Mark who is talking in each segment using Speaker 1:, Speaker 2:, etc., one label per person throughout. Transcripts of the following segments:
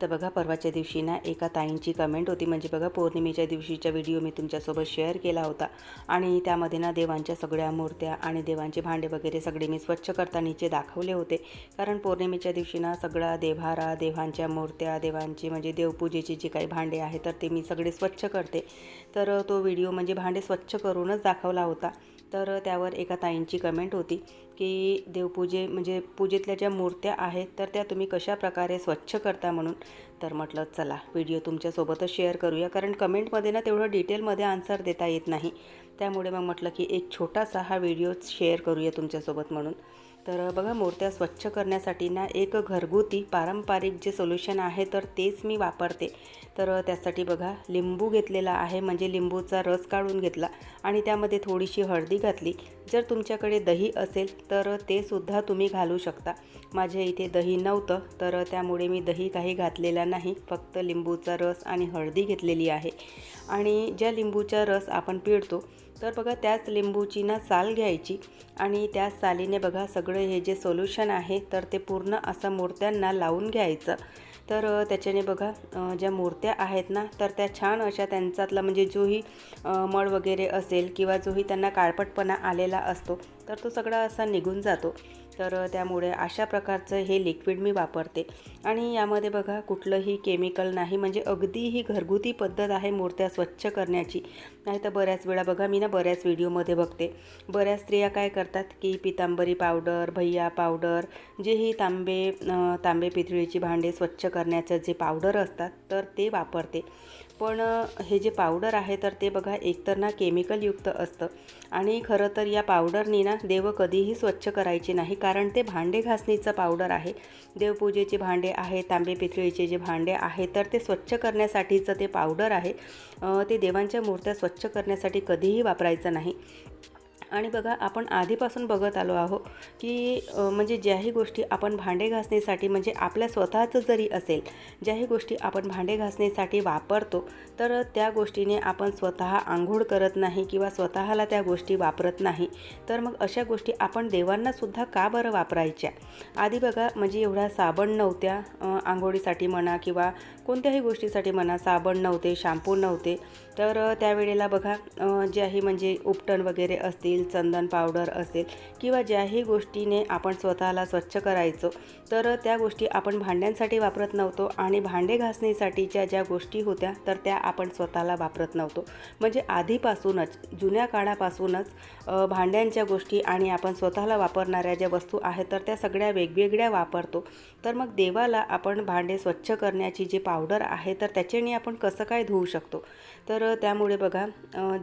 Speaker 1: तर बघा परवाच्या दिवशी ना एका ताईंची कमेंट होती. म्हणजे बघा पौर्णिमेच्या दिवशीचा व्हिडिओ मी तुमच्यासोबत शेअर केला होता. आणि त्यामध्ये ना देवांच्या सगळ्या मूर्त्या आणि देवांचे भांडे वगैरे सगळे मी स्वच्छ करतानीचे दाखवले होते. कारण पौर्णिमेच्या दिवशी ना सगळा देव्हारा देवांच्या मूर्त्या देवांची म्हणजे देवपूजेची जी काही भांडे आहे तर ते मी सगळे स्वच्छ करते. तर तो व्हिडिओ म्हणजे भांडे स्वच्छ करूनच दाखवला होता. तर त्यावर एका ताईंची कमेंट होती की देवपूजे म्हणजे पूजेतल्या ज्या मूर्त्या आहेत तर त्या तुम्ही कशा प्रकारे स्वच्छ करता म्हणून? तर म्हटलं चला व्हिडिओ तुमच्यासोबतच शेअर करूया. कारण कमेंटमध्ये ना तेवढं डिटेलमध्ये आन्सर देता येत नाही. त्यामुळे मग म्हटलं की एक छोटासा हा व्हिडिओ शेअर करूया तुमच्यासोबत म्हणून. तर बघा मूर्त्या स्वच्छ करण्यासाठी ना एक घरगुती पारंपरिक जे सोल्युशन आहे तर तेच मी वापरते. तर त्यासाठी बघा लिंबू घेतलेला आहे म्हणजे लिंबूचा रस काढून घेतला आणि त्यामध्ये थोडीशी हळदी घातली. जर तुमच्याकडे दही असेल तर ते सुद्धा तुम्ही घालू शकता. माझ्या इथे दही नव्हतं तर त्यामुळे मी दही काही घातलेला नाही. फक्त लिंबूचा रस आणि हळदी घेतलेली आहे. आणि ज्या लिंबूचा रस आपण पिळतो तर बघा त्याच लिंबूची ना साल घ्यायची आणि त्या सालीने बघा सगळं हे जे सोल्युशन आहे तर ते पूर्ण असं मूर्त्यांना लावून घ्यायचं. तर त्याच्याने बघा ज्या मूर्त्या आहेत ना तर त्या छान अशा त्यांच्यातला म्हणजे जोही मळ वगैरे असेल किंवा जोही त्यांना काळपटपणा आलेला असतो तर तो सगळा असा निघून जातो. तर त्यामुळे अशा प्रकारचं हे लिक्विड मी वापरते. आणि यामध्ये बघा कुठलंही केमिकल नाही. म्हणजे अगदी ही घरगुती पद्धत आहे मूर्त्या स्वच्छ करण्याची. नाही तर बऱ्याच वेळा बघा मी ना बऱ्याच व्हिडिओमध्ये बघते. बऱ्याच स्त्रिया काय करतात की पितांबरी पावडर भैया पावडर जे ही तांबे तांबे पितळीची भांडे स्वच्छ करण्याचं जे पावडर असतात तर ते वापरते. पण हे जे पावडर आहे तर ते बघा एकतर ना केमिकलयुक्त असतं. आणि खरं तर या पावडरनी ना देव कधीही स्वच्छ करायचे नाही कारण ते भांडे घासणीचं पावडर आहे. देवपूजेचे भांडे आहे तांबे पितळीचे जे भांडे आहे तर ते स्वच्छ करण्यासाठीचं ते पावडर आहे. ते देवांच्या मूर्त्या स्वच्छ करण्यासाठी कधीही वापरायचं नाही. आणि बघा आपण आधीपासून बघत आलो आहो की म्हणजे ज्याही गोष्टी आपण भांडे घासण्यासाठी म्हणजे आपल्या स्वतःचं जरी असेल ज्याही गोष्टी आपण भांडे घासण्यासाठी वापरतो तर त्या गोष्टीने आपण स्वतः आंघोळ करत नाही किंवा स्वतःला त्या गोष्टी वापरत नाही. तर मग अशा गोष्टी आपण देवांनासुद्धा का बरं वापरायच्या? आधी बघा म्हणजे एवढ्या साबण नव्हत्या आंघोळीसाठी म्हणा किंवा कोणत्याही गोष्टीसाठी म्हणा साबण नव्हते शॅम्पू नव्हते. तर त्यावेळेला बघा ज्याही म्हणजे उपटण वगैरे असतील चंदन पावडर असेल किंवा ज्याही गोष्टीने आपण स्वतःला स्वच्छ करायचो तर त्या गोष्टी आपण भांड्यांसाठी वापरत नव्हतो आणि भांडे घासणीसाठीच्या ज्या गोष्टी होत्या तर त्या आपण स्वतःला वापरत नव्हतो. म्हणजे आधीपासूनच जुन्या काळापासूनच भांड्यांच्या गोष्टी आणि आपण स्वतःला वापरणाऱ्या ज्या वस्तू आहेत तर त्या सगळ्या वेगवेगळ्या वापरतो. तर मग देवाला आपण भांडे स्वच्छ करण्याची जी पावडर आहे तर त्याच्याने आपण कसं काय धुवू शकतो? तर त्यामुळे बघा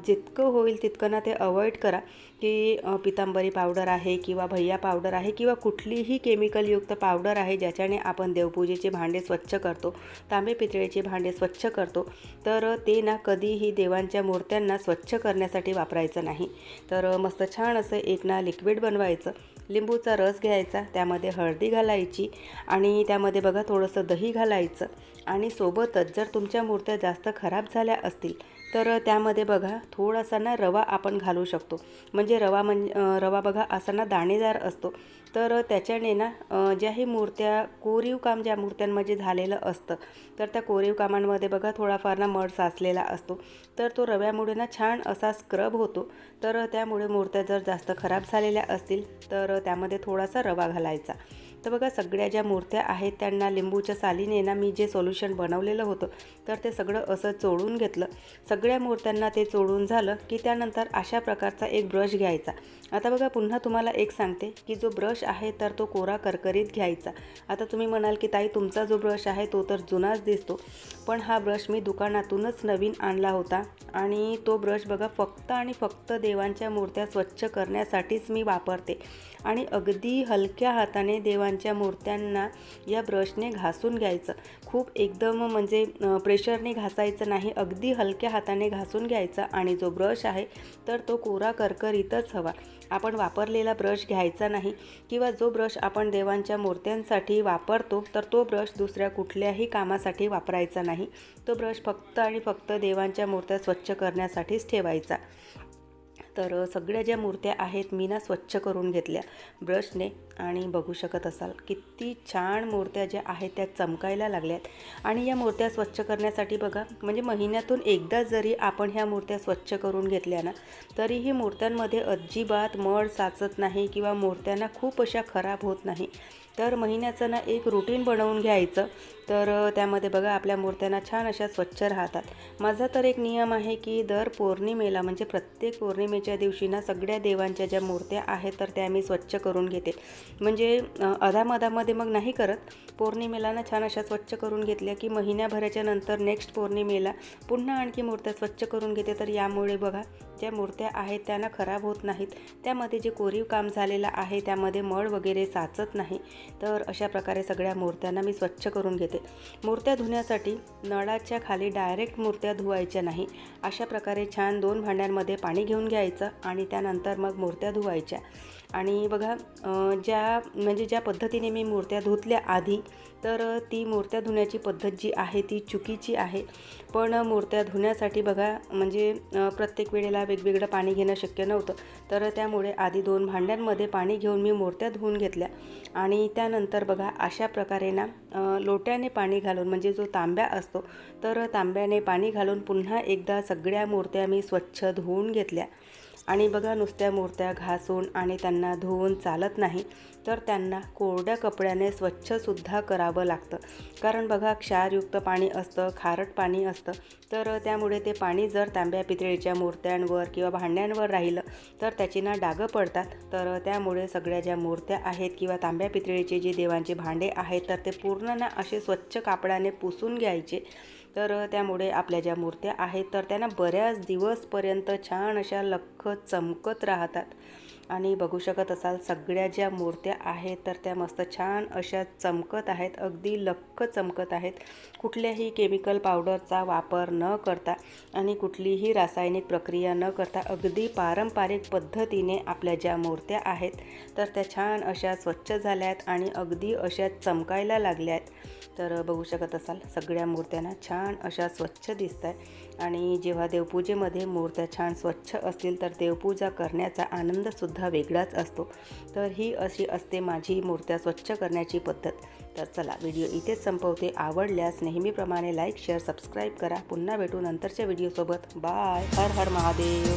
Speaker 1: जितकं होईल तितकं ना ते अवॉइड करा. की पितांबरी पावडर आहे किंवा भैया पावडर आहे किंवा कुठलीही केमिकलयुक्त पावडर आहे ज्याच्याने आपण देवपूजेचे भांडे स्वच्छ करतो तांबे पितळेचे भांडे स्वच्छ करतो तर ते ना कधीही देवांच्या मूर्त्यांना स्वच्छ करण्यासाठी वापरायचं नाही. तर मस्त छान असं एक ना लिक्विड बनवायचं लिंबूचा रस घ्यायचा त्यामध्ये हळदी घालायची आणि त्यामध्ये बघा थोडंसं दही घालायचं आणि सोबतच जर तुमच्या मूर्त्या जास्त खराब झाल्या असतील तर त्यामध्ये बघा थोडासा ना रवा आपण घालू शकतो. म्हणजे रवा म्हणजे रवा बघा असा ना दाणेदार असतो. तर त्याच्याने ना ज्याही मूर्त्या कोरीव काम ज्या मूर्त्यांमध्ये झालेलं असतं तर त्या कोरीव कामांमध्ये बघा थोडाफार ना मड साचलेला असतो. तर तो रव्यामुळे ना छान असा स्क्रब होतो. तर त्यामुळे मूर्त्या जर जास्त खराब झालेल्या असतील तर त्यामध्ये थोडासा रवा घालायचा. तर बघा सगळ्या ज्या मूर्त्या आहेत त्यांना लिंबूच्या सालीने ना मी जे सोल्युशन बनवलेलं होतं तर ते सगळं असं चोळून घेतलं. सगळ्या मूर्त्यांना ते चोळून झालं की त्यानंतर अशा प्रकारचा एक ब्रश घ्यायचा. आता बघा पुन्हा तुम्हाला एक सांगते की जो ब्रश आहे तर तो कोरा करकरीत घ्यायचा. आता तुम्ही म्हणाल की ताई तुमचा जो ब्रश आहे तो तर जुनाच दिसतो. पण हा ब्रश मी दुकानातूनच नवीन आणला होता आणि तो ब्रश बघा फक्त आणि फक्त देवांच्या मूर्त्या स्वच्छ करण्यासाठीच मी वापरते. आणि अगदी हलक्या हाताने देवांच्या मूर्त्यांना या ब्रशने घासून घ्यायचं. खूप एकदम म्हणजे प्रेशरने घासायचं नाही अगदी हलक्या हाताने घासून घ्यायचं आणि जो ब्रश आहे तर तो कोरा करकरीतच हवा. आपण वापरलेला ब्रश घ्यायचा नाही किंवा जो ब्रश आपण देवांच्या मूर्त्यांसाठी वापरतो तर तो ब्रश दुसऱ्या कुठल्याही कामासाठी वापरायचा नाही. तो ब्रश फक्त आणि फक्त देवांच्या मूर्त्या स्वच्छ करण्यासाठीच ठेवायचा. तर सगळ्या ज्या मूर्त्या आहेत मी ना स्वच्छ करून घेतल्या. ब्रशने आणि बघू शकत असाल किती छान मूर्त्या ज्या आहेत त्या चमकायला लागल्यात. आणि या मूर्त्या स्वच्छ करण्यासाठी बघा म्हणजे महिन्यातून एकदा जरी आपण ह्या मूर्त्या स्वच्छ करून घेतल्या ना तरीही मूर्त्यांमध्ये अजिबात मळ साचत नाही किंवा मूर्त्यांना खूप अशा खराब होत नाही. तर महिन्याचं ना एक रुटीन बनवून घ्यायचं. तर त्यामध्ये बघा आपल्या मूर्त्यांना छान अशा स्वच्छ राहतात. माझा तर एक नियम आहे की दर पौर्णिमेला म्हणजे प्रत्येक पौर्णिमेच्या दिवशी ना सगळ्या देवांच्या ज्या मूर्त्या आहेत तर त्या मी स्वच्छ करून घेते. म्हणजे अधामधामध्ये मग नाही करत. पौर्णिमेला ना छान अशा स्वच्छ करून घेतल्या की महिन्याभराच्या नंतर नेक्स्ट पौर्णिमेला पुन्हा आणखी मूर्त्या स्वच्छ करून घेते. तर यामुळे बघा ज्या मूर्त्या आहेत त्यांना खराब होत नाहीत. त्यामध्ये जे कोरीव काम झालेलं आहे त्यामध्ये मळ वगैरे साचत नाही. तर अशा प्रकारे सगळ्या मूर्त्यांना मी स्वच्छ करून घेते. मूर्त्या धुण्यासाठी नळाच्या खाली डायरेक्ट मूर्त्या धुवायच्या नाही. अशा प्रकारे छान दोन भांड्यांमध्ये पाणी घेऊन घ्यायचं आणि त्यानंतर मग मूर्त्या धुवायच्या. आणि बघा ज्या म्हणजे ज्या पद्धतीने मी मूर्त्या धुतल्या आधी तर ती मूर्त्या धुण्याची पद्धत जी आहे ती चुकीची आहे. पण मूर्त्या धुण्यासाठी बघा म्हणजे प्रत्येक वेळेला वेगवेगळं पाणी घेणं शक्य नव्हतं. तर त्यामुळे आधी दोन भांड्यांमध्ये पाणी घेऊन मी मूर्त्या धुवून घेतल्या. आणि त्यानंतर बघा अशा प्रकारे ना लोट्याने पाणी घालून म्हणजे जो तांब्या असतो तर तांब्याने पाणी घालून पुन्हा एकदा सगळ्या मूर्त्या मी स्वच्छ धुवून घेतल्या. आणि बघा नुसत्या मूर्त्या घासून आणि त्यांना धुवून चालत नाही तर त्यांना कोरड्या कपड्याने स्वच्छसुद्धा करावं लागतं. कारण बघा क्षारयुक्त पाणी असतं खारट पाणी असतं तर त्यामुळे ते पाणी जर तांब्या पितळीच्या मूर्त्यांवर किंवा भांड्यांवर राहिलं तर त्याची ना डागं पडतात. तर त्यामुळे सगळ्या ज्या मूर्त्या आहेत किंवा तांब्या पितळीचे जे देवांचे भांडे आहेत तर ते पूर्ण ना असे स्वच्छ कापडाने पुसून घ्यायचे. तर त्यामुळे आपल्या ज्या मूर्त्या आहेत तर त्यांना बऱ्याच दिवसपर्यंत छान अशा लख्ख चमकत राहतात. आणि बघू शकत असाल सगळ्या ज्या मूर्त्या आहेत तर त्या मस्त छान अशा चमकत आहेत अगदी लख्ख चमकत आहेत. कुठल्याही केमिकल पावडरचा वापर न करता आणि कुठलीही रासायनिक प्रक्रिया न करता अगदी पारंपरिक पद्धतीने आपल्या ज्या मूर्त्या आहेत तर त्या छान अशा स्वच्छ झाल्या आहेत आणि अगदी अशा चमकायला लागल्या आहेत तर बघू शकत असाल सगळ्या मूर्त्यांना छान अशा स्वच्छ दिसत आहे आणि जेव्हा देवपूजेमध्ये मूर्त्या छान स्वच्छ असतील तर देवपूजा करण्याचा आनंदसुद्धा वेगळाच असतो. तर ही अशी असते माझी मूर्त्या स्वच्छ करण्याची पद्धत. तर चला व्हिडिओ इथेच संपवते. आवडल्यास नेहमीप्रमाणे लाईक शेअर सबस्क्राईब करा. पुन्हा भेटू नंतरच्या व्हिडिओसोबत. बाय. हर हर महादेव.